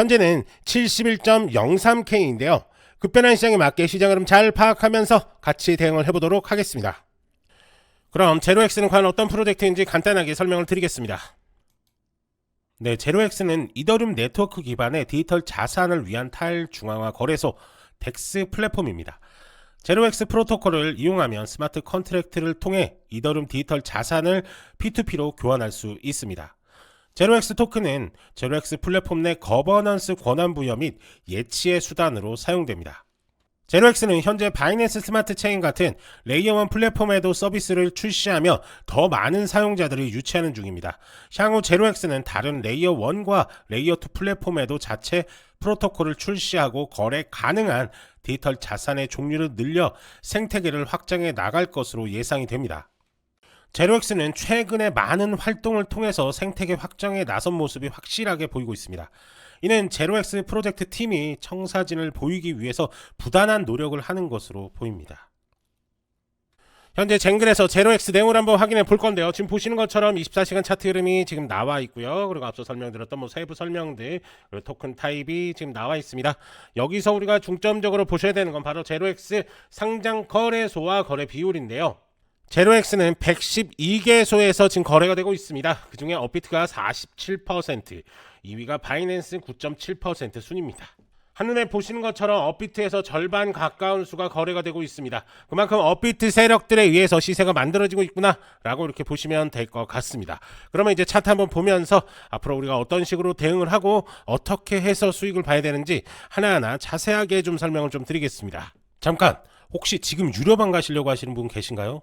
현재는 71.03K인데요. 급변한 시장에 맞게 시장 흐름 잘 파악하면서 같이 대응을 해보도록 하겠습니다. 그럼 제로엑스는 과연 어떤 프로젝트인지 간단하게 설명을 드리겠습니다. 네, 제로엑스는 이더리움 네트워크 기반의 디지털 자산을 위한 탈중앙화 거래소 덱스 플랫폼입니다. 제로엑스 프로토콜을 이용하면 스마트 컨트랙트를 통해 이더리움 디지털 자산을 P2P로 교환할 수 있습니다. 제로엑스 토큰은 제로엑스 플랫폼 내 거버넌스 권한 부여 및 예치의 수단으로 사용됩니다. 제로엑스는 현재 바이낸스 스마트 체인 같은 레이어 1 플랫폼에도 서비스를 출시하며 더 많은 사용자들을 유치하는 중입니다. 향후 제로엑스는 다른 레이어 1과 레이어 2 플랫폼에도 자체 프로토콜을 출시하고 거래 가능한 디지털 자산의 종류를 늘려 생태계를 확장해 나갈 것으로 예상이 됩니다. 제로엑스는 최근에 많은 활동을 통해서 생태계 확장에 나선 모습이 확실하게 보이고 있습니다. 이는 제로엑스 프로젝트 팀이 청사진을 보이기 위해서 부단한 노력을 하는 것으로 보입니다. 현재 쟁글에서 제로엑스 내용을 한번 확인해 볼 건데요. 지금 보시는 것처럼 24시간 차트 흐름이 지금 나와 있고요. 그리고 앞서 설명드렸던 뭐 세부 설명들, 그리고 토큰 타입이 지금 나와 있습니다. 여기서 우리가 중점적으로 보셔야 되는 건 바로 제로엑스 상장 거래소와 거래 비율인데요. 제로엑스는 112개소에서 지금 거래가 되고 있습니다. 그 중에 업비트가 47%, 2위가 바이낸스 9.7% 순입니다. 한눈에 보시는 것처럼 업비트에서 절반 가까운 수가 거래가 되고 있습니다. 그만큼 업비트 세력들에 의해서 시세가 만들어지고 있구나 라고 이렇게 보시면 될 것 같습니다. 그러면 이제 차트 한번 보면서 앞으로 우리가 어떤 식으로 대응을 하고 어떻게 해서 수익을 봐야 되는지 하나하나 자세하게 좀 설명을 좀 드리겠습니다. 잠깐 혹시 지금 유료방 가시려고 하시는 분 계신가요?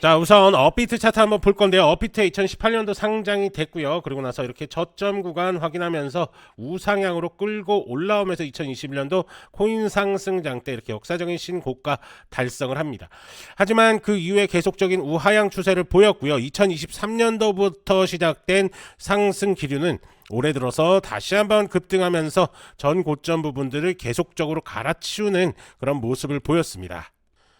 자 우선 업비트 차트 한번 볼 건데요. 업비트 2018년도 상장이 됐고요. 그리고 나서 이렇게 저점 구간 확인하면서 우상향으로 끌고 올라오면서 2021년도 코인 상승장 때 이렇게 역사적인 신고가 달성을 합니다. 하지만 그 이후에 계속적인 우하향 추세를 보였고요. 2023년도부터 시작된 상승 기류는 올해 들어서 다시 한번 급등하면서 전 고점 부분들을 계속적으로 갈아치우는 그런 모습을 보였습니다.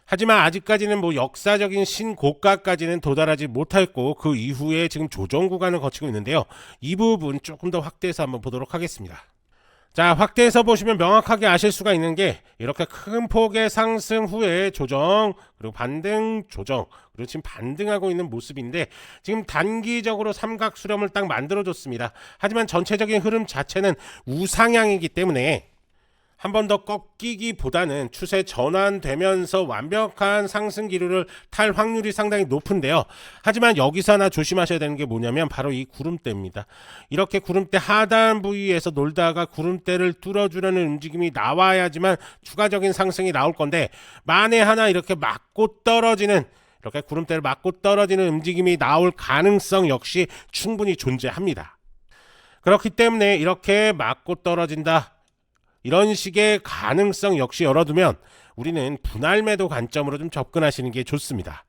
하지만 아직까지는 뭐 역사적인 신고가까지는 도달하지 못했고 그 이후에 지금 조정 구간을 거치고 있는데요. 이 부분 조금 더 확대해서 한번 보도록 하겠습니다. 자, 확대해서 보시면 명확하게 아실 수가 있는 게 이렇게 큰 폭의 상승 후에 조정, 그리고 반등 조정, 그리고 지금 반등하고 있는 모습인데 지금 단기적으로 삼각 수렴을 딱 만들어줬습니다. 하지만 전체적인 흐름 자체는 우상향이기 때문에 한 번 더 꺾이기보다는 추세 전환되면서 완벽한 상승 기류를 탈 확률이 상당히 높은데요. 하지만 여기서 하나 조심하셔야 되는 게 뭐냐면 바로 이 구름대입니다. 이렇게 구름대 하단 부위에서 놀다가 구름대를 뚫어주려는 움직임이 나와야지만 추가적인 상승이 나올 건데 만에 하나 이렇게 맞고 떨어지는 이렇게 구름대를 맞고 떨어지는 움직임이 나올 가능성 역시 충분히 존재합니다. 그렇기 때문에 이렇게 맞고 떨어진다. 이런 식의 가능성 역시 열어두면 우리는 분할 매도 관점으로 좀 접근하시는 게 좋습니다.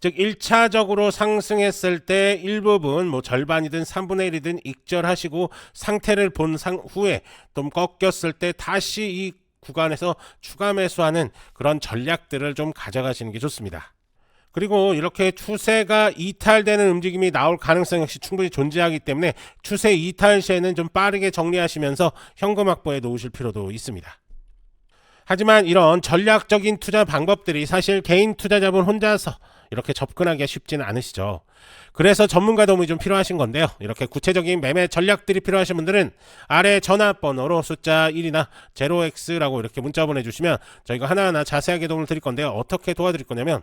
즉 1차적으로 상승했을 때 일부분 뭐 절반이든 3분의 1이든 익절하시고 상태를 본 상, 후에 좀 꺾였을 때 다시 이 구간에서 추가 매수하는 그런 전략들을 좀 가져가시는 게 좋습니다. 그리고 이렇게 추세가 이탈되는 움직임이 나올 가능성 역시 충분히 존재하기 때문에 추세 이탈 시에는 좀 빠르게 정리하시면서 현금 확보에 놓으실 필요도 있습니다. 하지만 이런 전략적인 투자 방법들이 사실 개인 투자자분 혼자서 이렇게 접근하기가 쉽지는 않으시죠. 그래서 전문가 도움이 좀 필요하신 건데요. 이렇게 구체적인 매매 전략들이 필요하신 분들은 아래 전화번호로 숫자 1이나 0x라고 이렇게 문자 보내주시면 저희가 하나하나 자세하게 도움을 드릴 건데요. 어떻게 도와드릴 거냐면